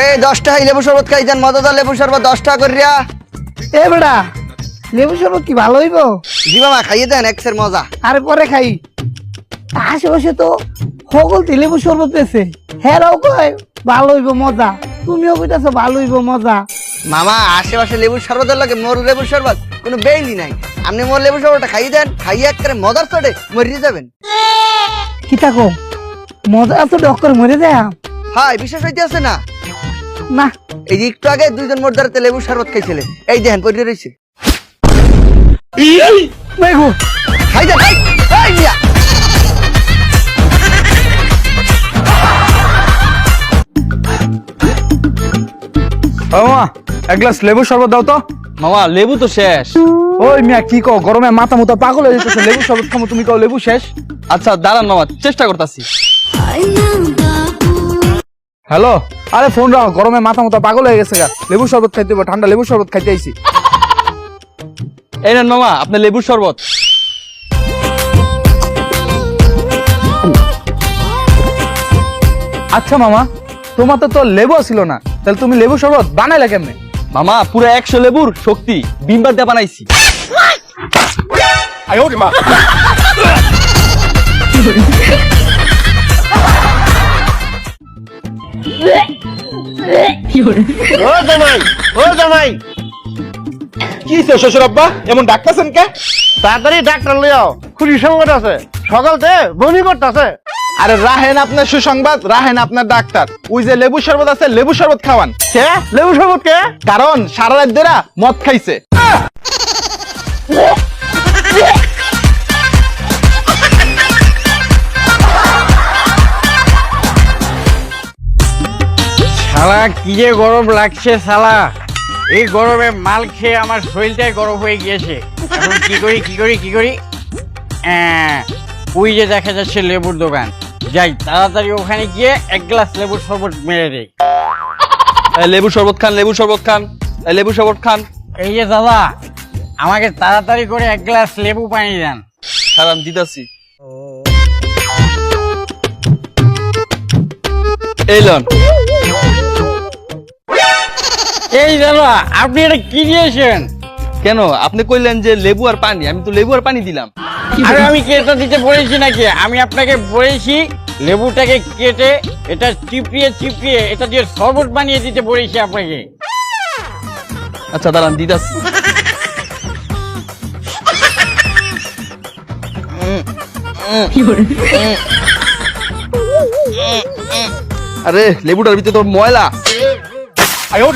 এই দশটা লেবু শরবত খাইছেন মজাদার লেবু শরবত দশটা করিয়া। এ বেটা লেবু শরবত কি ভালো হইব? জি মামা খাইয়ে দেন এক্সের মজা। আরে পরে খাই। আশেপাশে তো সকল লেবু শরবত পেয়েছে হেরাও কয় ভালো হইব মজা। তুমিও কইতাছো ভালো হইব মজা। মামা আশেপাশে লেবু শরবতের লাগে মোর লেবু শরবত কোনো বেইলি নাই। আপনি মোর লেবু শরবতটা খাইয়ে দেন খাইয়ে একেবারে মজার চড়ে মরিয়ে যাবেন। কি থাকো? মজা তো ডক্টর মরে যায়। হাই বিশ্বাস হইতে আছে না। না এই যে একটু আগে দুইজন দ্বারাতে লেবু শরবত খাইছিলে। এই দেখেন পরিয়ে রয়েছে মেঘু খাই খাই। মামা এক গ্লাস লেবু শরবত দাও তো। মামা লেবু তো শেষ। ওই মিয়া কি কও গরমে মাথা মুতা পাগল হয়ে যেতেছে লেবু শরবত খামো তুমি কও লেবু শেষ? আচ্ছা দাঁড়ান মামা চেষ্টা করতেছি। হ্যালো? আরে ফোন রাখো গরমে মাথা মুতা পাগল হয়ে গেছে গা। লেবু শরবত খাইতে হবে ঠান্ডা লেবু শরবত খাইতে আইছি। এই নেন মামা আপনি লেবুর শরবত। আচ্ছা মামা তোমার তো লেবু ছিল না। তাহলে তুমি লেবু শরবত বানাইলে কেমনে? মামা পুরো একশো লেবুর শক্তি বিম্বার দিয়ে বানাইছি। ও জামাই ও জামাই। কি হইছে শ্বশুর আব্বা? এমন ডাকতেছেন কে? তাড়াতাড়ি ডাক্তার লইয়াও খুবই সংকট আছে। সকালতে বমি করতেছে। আরে রাহেন আপনার সুসংবাদ রাহেন আপনার ডাক্তার। ওই যে লেবু শরবত আছে লেবু শরবত খাওয়ান। কে? লেবু শরবত কে? কারণ সারা রাত ধরে মদ খাইছে। শালা কি যে গরম লাগছে শালা। এই গরমে মাল খেয়ে আমার শরীরটাই গরম হয়ে গিয়েছে। এখন কি করি কি করি কি করি? আহ, ওই যে দেখা যাচ্ছে লেবুর দোকান। যাই তাড়াতাড়ি ওখানে গিয়ে এক গ্লাস লেবুর শরবত মেরে দেই। এই লেবু শরবত খান লেবু শরবত খান। লেবু শরবত খান। এই যে দাদা আমাকে তাড়াতাড়ি করে এক গ্লাস লেবু পানি দেন। খারাপ দিতাছি। এই লন। এই দাদা আপনি এটা কি দিয়েছেন কেন? আপনি কইলেন যে লেবু আর পানি। আমি তো লেবু আর পানি দিলাম। আরে আমি কেটে দিতে বলেছি নাকি? আমি আপনাকে বলেছি লেবুটাকে কেটে এটা চিপিয়ে চিপিয়ে এটা দিয়ে শরবত বানিয়ে দিতে বলেছি আপনাকে। আচ্ছা দাঁড়ান দিতাছি। আরে লেবুটার ভিতরে তোর ময়লা। এও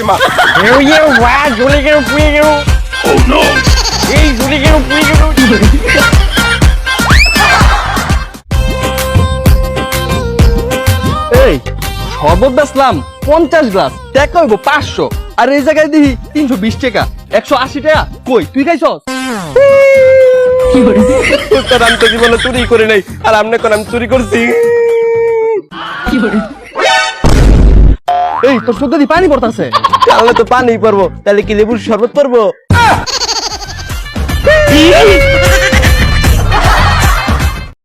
যে ওয়া জ্বলে গেল পুড়ে গেল এই জ্বলে গেল পুড়ে গেল এই শরবত বেচলাম পঞ্চাশ গ্লাস টাকা হইব পাঁচশো। আর এই জায়গায় দিই তিনশো বিশ টাকা একশো আশি টাকা। কই তুই খাইছস? আমি তো জীবনে চুরি করে নাই আর আপনি কোন আমি চুরি করছি। এই তোর চোদ্দ দি পানি পড়তাছে। তাহলে তো পানি পারব তাহলে কি লেবুর শরবত পারব